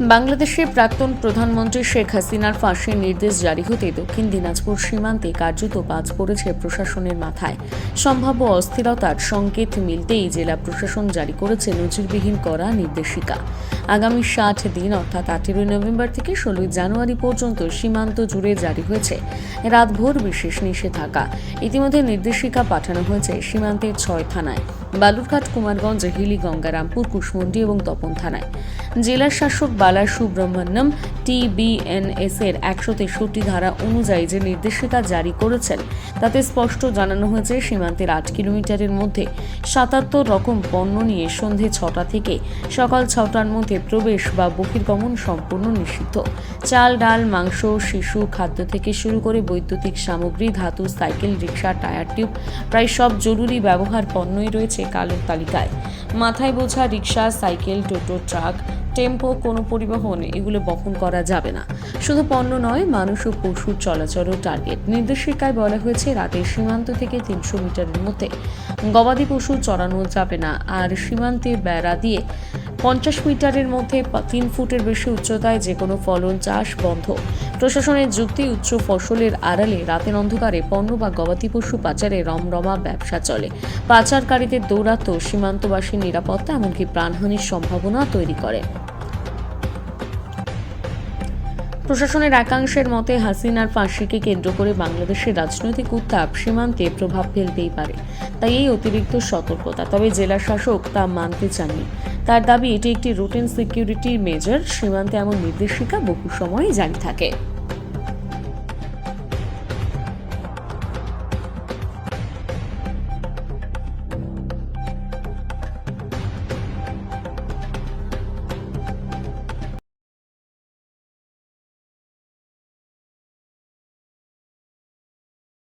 বাংলাদেশের প্রাক্তন প্রধানমন্ত্রী শেখ হাসিনার ফাঁসির নির্দেশ জারি হতে দক্ষিণ দিনাজপুর সীমান্তে কার্যত বাজ পড়েছে প্রশাসনের মাথায়। সম্ভাব্য অস্থিরতার সংকেত মিলতেই জেলা প্রশাসন জারি করেছে নজিরবিহীন করা নির্দেশিকা। আগামী ষাট দিন, অর্থাৎ আঠেরোই নভেম্বর থেকে ষোলোই জানুয়ারি পর্যন্ত সীমান্ত জুড়ে জারি হয়েছে রাতভোর বিশেষ নিষেধাজ্ঞা। ইতিমধ্যে নির্দেশিকা পাঠানো হয়েছে সীমান্তের ছয় থানায়, বালুরঘাট, কুমারগঞ্জ হিলি গঙ্গারামপুর কুশমন্ডি এবং তপন থানায়। জেলার শাসক বালা সুব্রহ্মণ্যম টিবিএনএস এর একশো তেষট্টি ধারা অনুযায়ী যে নির্দেশিকা জারি করেছেন, তাতে স্পষ্ট জানানো হয়েছে সীমান্তের আট কিলোমিটারের মধ্যে সাতাত্তর রকম পণ্য নিয়ে সন্ধে ছটা থেকে সকাল ছটার মধ্যে প্রবেশ বা বহির্গমন সম্পূর্ণ নিষিদ্ধ। চাল, ডাল, মাংস, শিশু, খাদ্য থেকে শুরু করে বৈদ্যুতিক সামগ্রী, ধাতু, সাইকেল, রিক্সা, টায়ার টিউব, প্রায় সব জরুরি ব্যবহার পণ্যই রয়েছে কালো তালিকায়। মাথায় বোঝা রিক্সা, সাইকেল, টোটো, ট্রাক, টেম্পো, কোনো পরিবহন, এগুলো বহন করা যাবে না। শুধু পণ্য নয়, মানুষ ও পশুর চলাচলও টার্গেট নির্দেশিকায় বলা হয়েছে রাতে সীমান্ত থেকে তিনশো মিটারের মধ্যে। গবাদি পশু চড়ানো যাবে না, আর সীমান্তে বেড়া দিয়ে পঞ্চাশ মিটারের মধ্যে তিন ফুটের বেশি উচ্চতায় যে কোনো ফলন চাষ বন্ধ। প্রশাসনের যুক্তি, উচ্চ ফসলের আড়ালে রাতের অন্ধকারে পণ্য বা গবাদি পশু পাচারে রমরমা ব্যবসা চলে। পাচারকারীদের দৌরাত্ম সীমান্তবাসীর নিরাপত্তা এমনকি প্রাণহানির সম্ভাবনা তৈরি করে। প্রশাসনের একাংশের মতে হাসিনার ফাঁসিকে কেন্দ্র করে বাংলাদেশের রাজনৈতিক উত্তাপ সীমান্তে প্রভাব ফেলতেই পারে। তাই এই অতিরিক্ত সতর্কতা। তবে জেলা শাসক তা মানতে চাননি। তার দাবি এটি একটি রুটিন সিকিউরিটি মেজার। সীমান্তে এমন নির্দেশিকা বহু সময় জারি থাকে।